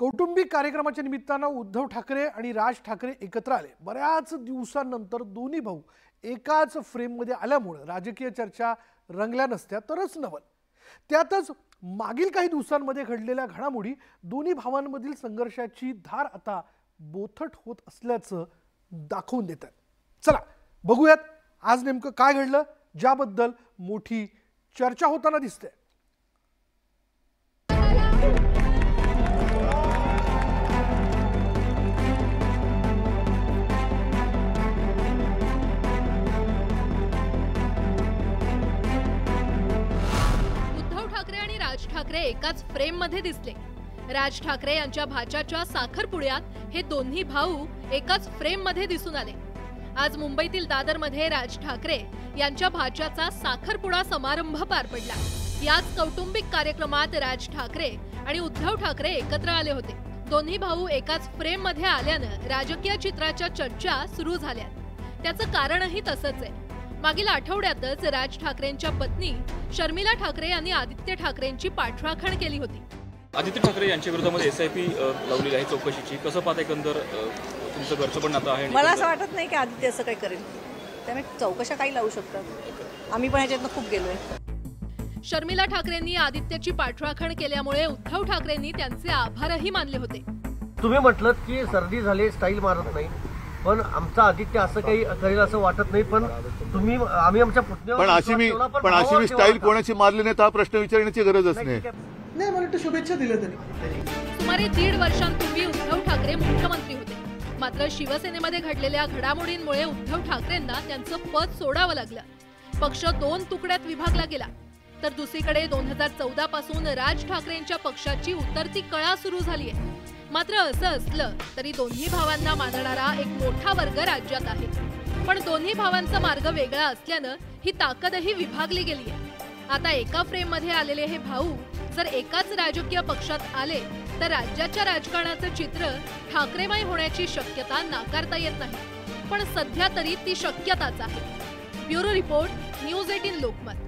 कौटुंबिक कार्यक्रमाच्या निमित्तानं उद्धव ठाकरे आणि राज ठाकरे एकत्र आले. बऱ्याच दिवसांनंतर दोन्ही भाऊ एकाच फ्रेममध्ये आल्यामुळं राजकीय चर्चा रंगल्या नसत्या तरच नवल. त्यातच मागील काही दिवसांमध्ये घडलेल्या घडामोडी दोन्ही भावांमधील संघर्षाची धार आता बोथट होत असल्याचं दाखवून देत आहेत चला बघूयात आज नेमकं काय घडलं ज्याबद्दल मोठी चर्चा होताना दिसते. आणि राज ठाकरे एकाच फ्रेममध्ये दिसले. राज ठाकरे यांच्या भाच्याच्या साखरपुड्यात हे दोन्ही भाऊ एकाच फ्रेममध्ये दिसून आले. आज मुंबईतील दादरमध्ये राज ठाकरे यांच्या भाच्याचा साखरपुडा समारंभ पार पडला. याच कौटुंबिक कार्यक्रमात राज ठाकरे आणि उद्धव ठाकरे एकत्र आले होते. दोन्ही भाऊ एकाच फ्रेममध्ये आल्यानं राजकीय चित्राच्या चर्चा सुरू झाल्या त्याचं कारणही तसंच आहे. मागील आठवड्यातच राज ठाकरेंच्या पत्नी शर्मिला ठाकरे यांनी आदित्य ठाकरेंची पाठराखण केली होती. आदित्य ठाकरे यांच्या विरोधामध्ये एस आय पी लावलेली आहे चौकशीची. कसं पाहता एकंदर तुमचं घरचं पण नातं आहे मला असं वाटत नाही की आदित्य असं काही करेल. त्याने चौकशा काही लावू शकतात. आम्ही पण ह्याच्यातनं खूप गेलोय. शर्मिला ठाकरेंनी आदित्यची पाठराखण केल्यामुळे उद्धव ठाकरेंनी त्यांचे आभारही मानले होते. तुम्ही म्हटलं की सर्दी झाली स्टाईल मारत नाही. पण आमचा आदित्य असं काही करेल असं वाटत नाही पण तुम्ही आम्ही आमच्या पुतण्यावर पण अशी मी विश्वास ठेवला, पण अशी भावावर मी ठेवला. स्टाईल. कोणाची मारली नाही तर हा प्रश्न विचारण्याची गरजच नाही, नाही. ठीक आहे. नाही मला वाटतं शुभेच्छा दिल्या त्यांनी. सुमारे दीड वर्षांपूर्वी उद्धव ठाकरे मुख्यमंत्री होते. मात्र शिवसेनेमध्ये घडलेल्या घडामोडींमुळे उद्धव ठाकरेंना त्यांचं पद सोडावं लागलं. पक्ष दोन तुकड्यात विभागला गेला. तर दुसरीकडे दोन हजार चौदा पासून राज ठाकरेंच्या पक्षाची उतरती कळा सुरू झाली आहे मात्र असं असलं तरी दोन्ही भावांना मानणारा एक मोठा वर्ग राज्यात आहे. पण दोन्ही भावांचा मार्ग वेगळा असल्यानं ही ताकदही विभागली गेली आहे. आता एका फ्रेममध्ये आलेले हे भाऊ जर एकाच राजकीय पक्षात आले तर राज्याच्या राजकारणाचं चित्र ठाकरेमय होण्याची शक्यता नाकारता येत नाही. पण सध्या तरी ती शक्यताच आहे. Bureau report news eighteen Lokmat.